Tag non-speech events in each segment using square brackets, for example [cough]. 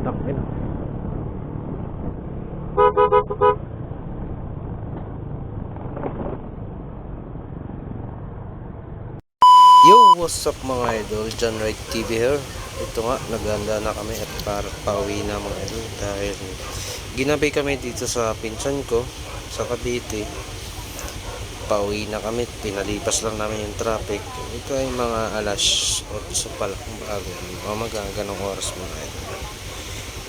Tangina. Yo, what's up mga idol? John Wright TV here. Ito nga, naganda na kami at para pauwi na mga idol dahil ginabi kami dito sa pinsan ko sa Cavite. Pauwi na kami, pinalipas lang namin yung traffic. Ito ay mga alas 8 pa lang bago. Mga ganong oras mga idol.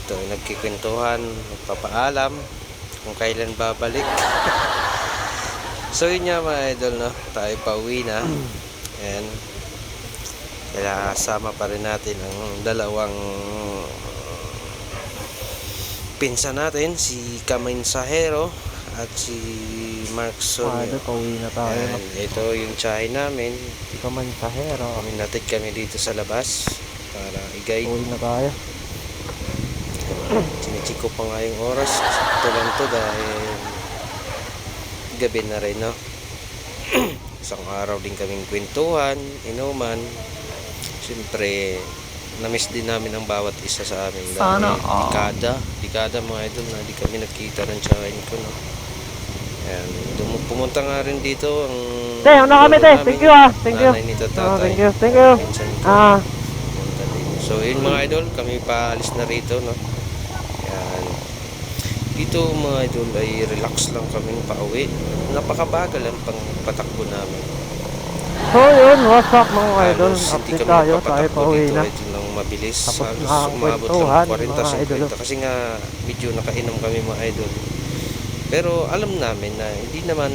Ito nagkikwentuhan, nagpapaalam kung kailan babalik. [laughs] so yun nga mga idol, no? tayo pauwi na. And kaya sama pa rin natin ang dalawang pinsa natin, si Kamain Sahero at si Mark Mga Sonyo. idol, pauwi na tayo. no? Ayan, ito yung tsahe namin. Hindi ka man sa hero. Kami natin kami dito sa labas para i-guide. Pauwi na tayo. Sinichiko pa nga yung oras. Sakto lang to dahil gabi na rin, no? [clears throat] Isang araw din kaming kwentuhan, inuman. Siyempre, namiss din namin ang bawat isa sa amin. Dahil Sana all. Dekada, dekada mga idol na di kami nagkita ng tsahin ko, no? Ayan, pumunta nga rin dito ang... Te, ano kami, te? Thank you, ah. Thank you. nanay nito, Oh, tatay. thank you, thank you. Ah. So, yun mga idol, kami paalis na rito, no? Dito mga idol ay relax lang kami pauwi. Napakabagal ang pang patakbo namin. so yun, what's up mga idol? Halos hindi Update kami tayo, tayo nagpapatakbo pauwi dito, na. Ito lang mabilis. Tapos Halos umabot mga lang 40, idol. 50. Kasi nga, medyo nakainom kami mga idol. Pero alam namin na hindi naman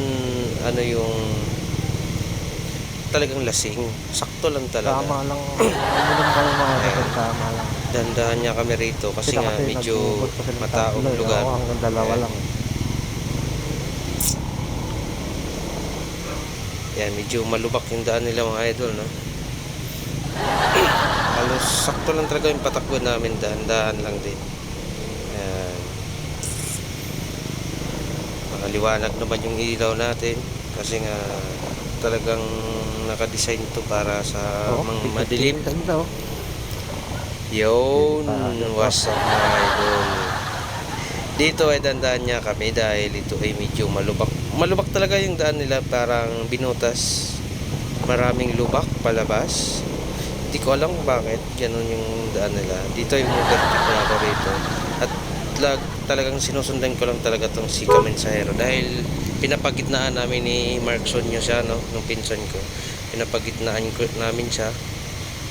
ano yung talagang lasing. Sakto lang talaga. Tama lang. Uminom kayo mga idol, tama lang. Dandahan niya kami rito kasi nga kasi medyo mataong eh. lugar. Ako hanggang dalawa Ayan. lang. Yan, medyo malubak yung daan nila mga idol, no? [clears throat] Halos sakto lang talaga yung patakbo namin, dahan-dahan lang din. Yan. Makaliwanag naman yung ilaw natin kasi nga talagang nakadesign to para sa Oo, mga madilim. ticket daw. Yun, what's up mga idol? Dito ay dandaan niya kami dahil ito ay medyo malubak. Malubak talaga yung daan nila, parang binutas. Maraming lubak palabas. Hindi ko alam bakit ganun yung daan nila. Dito yung overtake na ako rito. At lag, talagang sinusundan ko lang talaga tong si Kamensahero dahil pinapagitnaan namin ni Mark Sonyo siya, no? Nung pinsan ko. Pinapagitnaan ko, namin siya.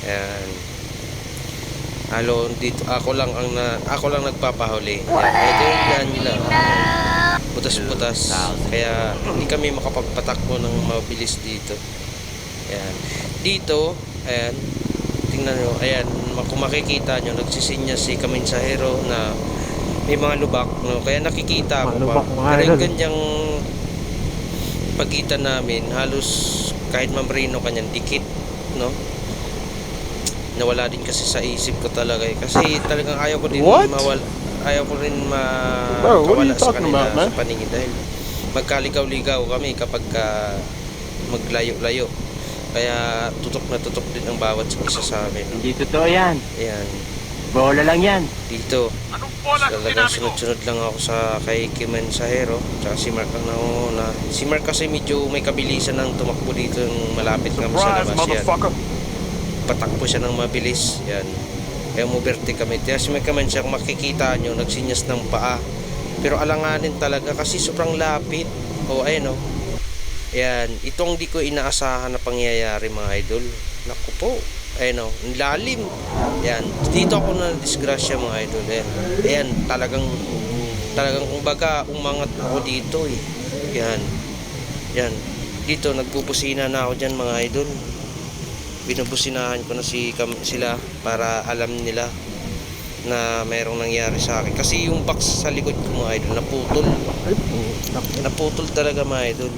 Ayan. Halo dito ako lang ang na, ako lang nagpapahuli. Yan, ito yung daan nila. Butas-butas. Kaya hindi kami makapagpatakbo ng mabilis dito. Ayan. Dito, ayan, tingnan nyo, ayan, kung makikita nyo, nagsisinya si Kaminsahero na may mga lubak, no? Kaya nakikita ko pa. Pero yung idol. ganyang pagitan namin, halos kahit mamrino kanyang dikit, no? Nawala din kasi sa isip ko talaga eh. Kasi talagang ayaw ko din What? mawal ayaw ko rin makawala sa kanila about, man? sa paningin dahil magkaligaw-ligaw kami kapag ka maglayo-layo. Kaya tutok na tutok din ang bawat isa sa amin. Hindi totoo yan. Ayan, Bola lang yan. dito. Talagang sunod-sunod lang ako sa kay Kimen Sahero tsaka si Mark ang nauna. Si Mark kasi medyo may kabilisan ng tumakbo dito yung malapit kami sa labas yan patakbo siya ng mabilis. Yan. Kaya umuberte kami. Si may kaman siya, kung makikita nyo, nagsinyas ng paa. Pero alanganin talaga kasi sobrang lapit. O, ayun o. Yan. Itong di ko inaasahan na pangyayari mga idol. Naku po. Ayun o. Ang lalim. Yan. Dito ako na disgrasya mga idol. Ayan. Ayan. Talagang talagang kumbaga umangat ako dito eh. Yan. Yan. Dito nagpupusina na ako dyan mga idol binubusinahan ko na si sila para alam nila na mayroong nangyari sa akin. Kasi yung box sa likod ko mga idol, naputol. Naputol talaga mga idol.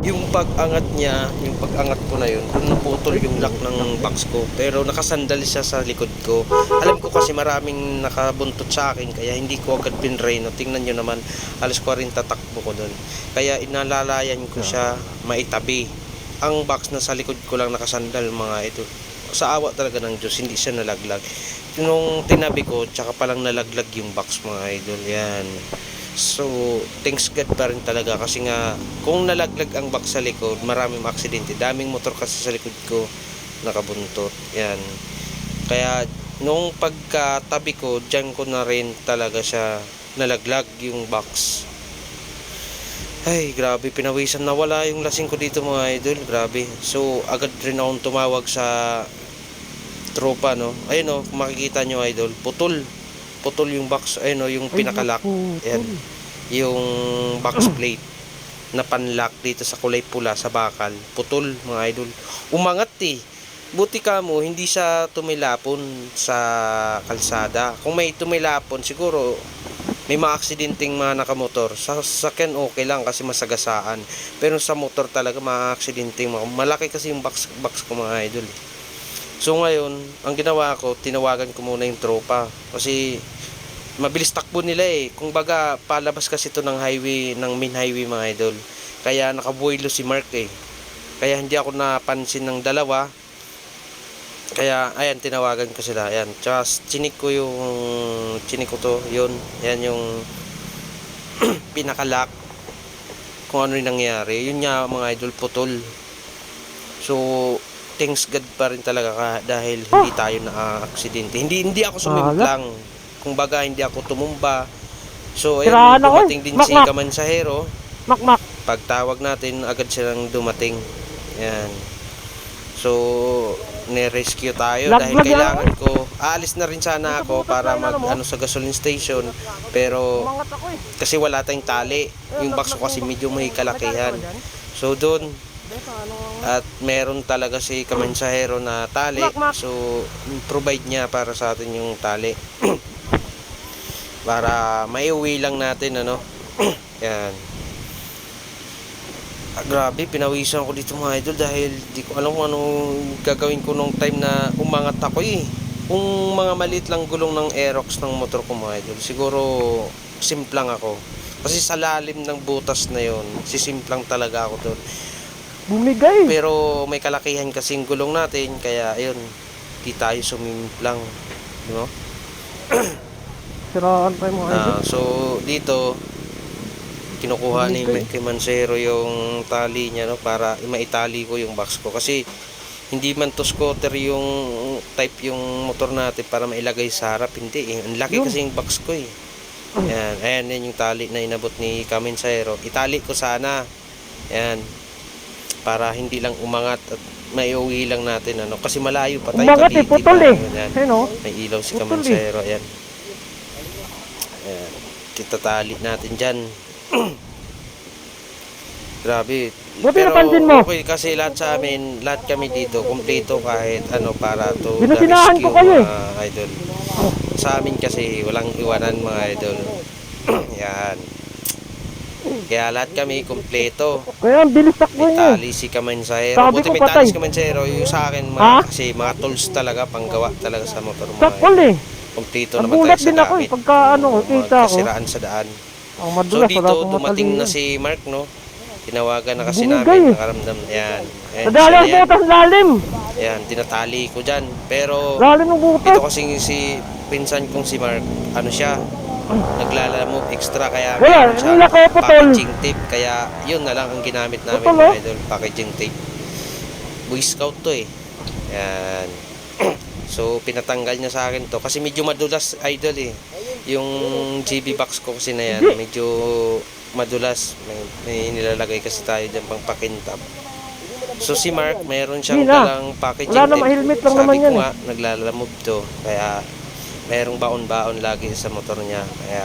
Yung pag-angat niya, yung pag-angat ko na yun, doon naputol yung lock ng box ko. Pero nakasandal siya sa likod ko. Alam ko kasi maraming nakabuntot sa akin, kaya hindi ko agad pinreno. Tingnan nyo naman, alas 40 takbo ko doon. Kaya inalalayan ko siya maitabi. Ang box na sa likod ko lang nakasandal mga idol. sa awa talaga ng Diyos, hindi siya nalaglag. Nung tinabi ko, tsaka palang nalaglag yung box mga idol. Yan. So, thanks God pa rin talaga kasi nga kung nalaglag ang box sa likod, maraming aksidente. Daming motor kasi sa likod ko nakabuntot. Yan. Kaya nung pagkatabi ko, dyan ko na rin talaga siya nalaglag yung box. Ay, grabe, pinawisan na wala yung lasing ko dito mga idol, grabe. So, agad rin akong tumawag sa tropa, no. Ayun, no, kung makikita nyo idol, putol. Putol yung box, ayun, no, yung pinakalock. Ayan, yung box [clears throat] plate na panlock dito sa kulay pula sa bakal. Putol, mga idol. Umangat eh. Buti ka mo, hindi siya tumilapon sa kalsada. Kung may tumilapon, siguro may mga aksidenteng mga nakamotor. Sa sasakyan okay lang kasi masagasaan. Pero sa motor talaga mga aksidenteng malaki kasi yung box, box ko mga idol. eh. So ngayon, ang ginawa ko, tinawagan ko muna yung tropa. Kasi mabilis takbo nila eh. Kung baga, palabas kasi ito ng highway, ng main highway mga idol. Kaya nakabuelo si Mark eh. Kaya hindi ako napansin ng dalawa. Kaya, ayan, tinawagan ko sila. Ayan, tsaka chinik ko yung, chinik ko to, yun. Ayan yung [clears throat] pinakalock. Kung ano yung nangyari. Yun nga, mga idol, putol. So, thanks God pa rin talaga ka dahil hindi tayo na-aksidente. Hindi, hindi ako sumimplang. Kung baga, hindi ako tumumba. So, ako eh. dumating din si. Kamansahero Makmak. pagtawag natin agad silang dumating yan so ni-rescue tayo dahil kailangan ko. Aalis na rin sana ako para mag ano sa gasoline station. Pero eh. kasi wala tayong tali. Yung box ko kasi medyo may kalakihan. so doon at meron talaga si kamensahero na tali. So provide niya para sa atin yung tali. [clears throat] Para maiuwi lang natin ano. [clears throat] Yan Ah, grabe, pinawisan ko dito mga idol dahil di ko alam kung anong gagawin ko nung time na umangat ako eh. Kung mga maliit lang gulong ng Aerox ng motor ko mga idol, siguro simplang ako. Kasi sa lalim ng butas na yon, sisimplang talaga ako doon. Bumigay. Pero may kalakihan kasing gulong natin, kaya ayun, di tayo sumimplang. Di ba? Siraan tayo mga idol. Ah, so dito kinukuha ni kay Mansero yung tali niya no para maitali ko yung box ko kasi hindi man to scooter yung type yung motor natin para mailagay sa harap hindi eh. Ang laki Yun. kasi yung box ko eh. Ayan, ayan yan yung tali na inabot ni Kaminsero. Itali ko sana. Ayan. Para hindi lang umangat at maiuwi lang natin ano kasi malayo pa tayo Umangat eh, putol eh. Oh. May ilaw si eh. Kamansero. Ayan. Ayan. Titatali natin dyan. [coughs] Grabe. Buti napansin mo. okay kasi lahat sa amin, lahat kami dito, kumpleto kahit ano para to the Binusinahan ko kayo eh. mga idol. Sa amin kasi walang iwanan mga idol. [coughs] Yan. Kaya lahat kami kumpleto. Kaya ang bilis takbo May niya. eh. tali si Kamansero. Sabi Buti ko, may patay. tali si Kamansero. Yung sa akin, mga, Ha? kasi mga tools talaga, panggawa talaga sa motor mo. Sakol eh. Kumpleto Ang naman tayo gulat sa din ako eh, pagka ano, Mga kita ko. kasiraan sa daan. Ang So madulas, wala dito, dumating na si Mark, no? Tinawagan na kasi Bumigay namin, eh. nakaramdam. Ayan. Ayan, Nadali ang yan. butas lalim. Ayan, tinatali ko dyan. Pero, Lalim ng butas. ito kasi si pinsan kong si Mark, ano siya, naglalamove extra kaya meron siya ko packaging tape kaya yun na lang ang ginamit namin Putol, mga oh. idol packaging tape Boy Scout to eh yan [clears throat] so pinatanggal niya sa akin to kasi medyo madulas idol eh yung GB box ko kasi na yan medyo madulas may, may nilalagay kasi tayo dyan pang pakintab so si Mark mayroon siyang Hindi na. dalang packaging Wala naman, helmet lang sabi naman ko yan eh. nga naglalamove to kaya merong baon-baon lagi sa motor niya. Kaya,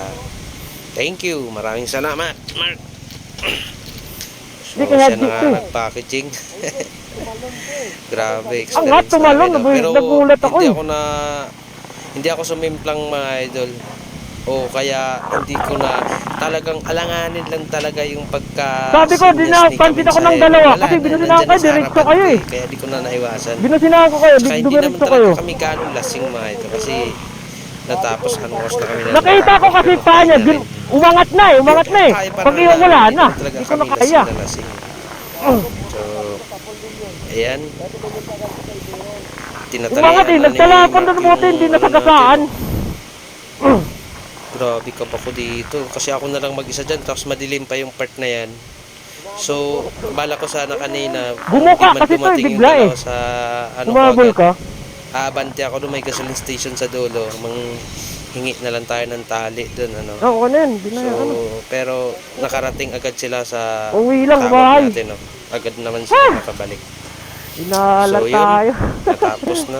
thank you. Maraming salamat, Mark. So, siya na nga eh. nag-packaging. [laughs] Grabe, Ang experience tumalon, no? nabu- Pero nagulat ako hindi eh. ako na, hindi ako sumimplang mga idol. O kaya hindi ko na talagang alanganin lang talaga yung pagka Sabi ko, di na- pansin ako ng dalawa, kasi binusinahan kayo, diretso kayo eh. Kaya di ko na naiwasan. Binusinahan ko kayo, Saka hindi naman dumiretso talaga kayo. kami ganong lasing mga ito kasi natapos anong oras na kami na Nakita ko kasi pa niya, bin, umangat na eh, umangat na eh. Kaya Pag iyon wala na, hindi talaga hindi ko na kami kaya. na lasing. So, ayan. tinatalian Umangat eh, na ni nagtala ako Mark ng bote, hindi yung ano nasagasaan. natin. [clears throat] Grabe ka pa ko dito. Kasi ako na lang mag-isa dyan, tapos madilim pa yung part na yan. So, bala ko sana kanina, man kasi to, eh, bigla eh. sa ano Umabol ka? Aabante ako doon, may gasoline station sa dulo. Mang hingi na lang tayo ng tali doon, ano. Oo, yan, di na So, ano. pero nakarating agad sila sa Uwi lang, bahay. natin, no? Agad naman sila nakabalik. Inala So, yun. tayo. Natapos na.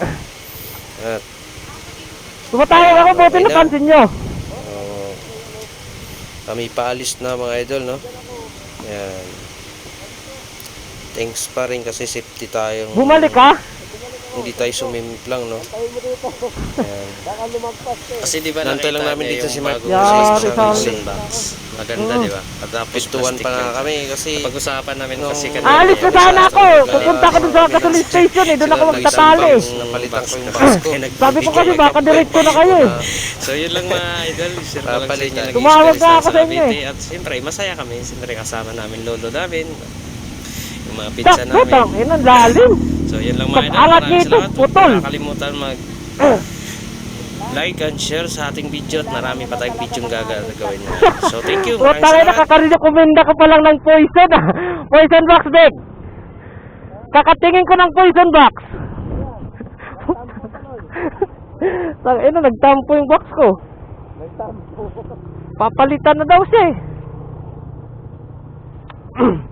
[laughs] At, Tumatawag ako, buti Okay na. napansin nyo. oh, kami paalis na mga idol, no? Yan. Thanks pa rin kasi safety tayong Bumalik ka? hindi tayo sumimplang, no? Yan. Kasi di ba Nantay lang nakita namin dito yung si Mark. Yari release sa ng amin. Mission Box. Maganda, Oo. di ba? At tapos plastic pa nga kami kasi Pag-usapan namin No. kasi kanina. Aalis na sana ako. Pupunta dun sa gasoline station eh. Doon ako magtatali. Napalitan ko yung box ko. [laughs] Sabi ko kasi baka diretso na kayo eh. [laughs] So yun lang mga idol, share ko lang sa inyo. Tumawag na na ako sa inyo Cavite. At siyempre, masaya kami. Siyempre, kasama namin lolo namin. Yung mga pizza namin. putang, yun ang lalim. So yun lang mga idol. Maraming nito, salamat. Huwag putol. nakakalimutan mag [clears throat] like and share sa ating video at marami pa tayong video gagawin niya. So thank you. Maraming salamat. nakakarinig kumenda ko pa lang ng poison ah. Poison box, Bek. Kakatingin ko ng poison box. [laughs] Tang ina, nagtampo yung box ko. Papalitan na daw siya eh. [clears throat]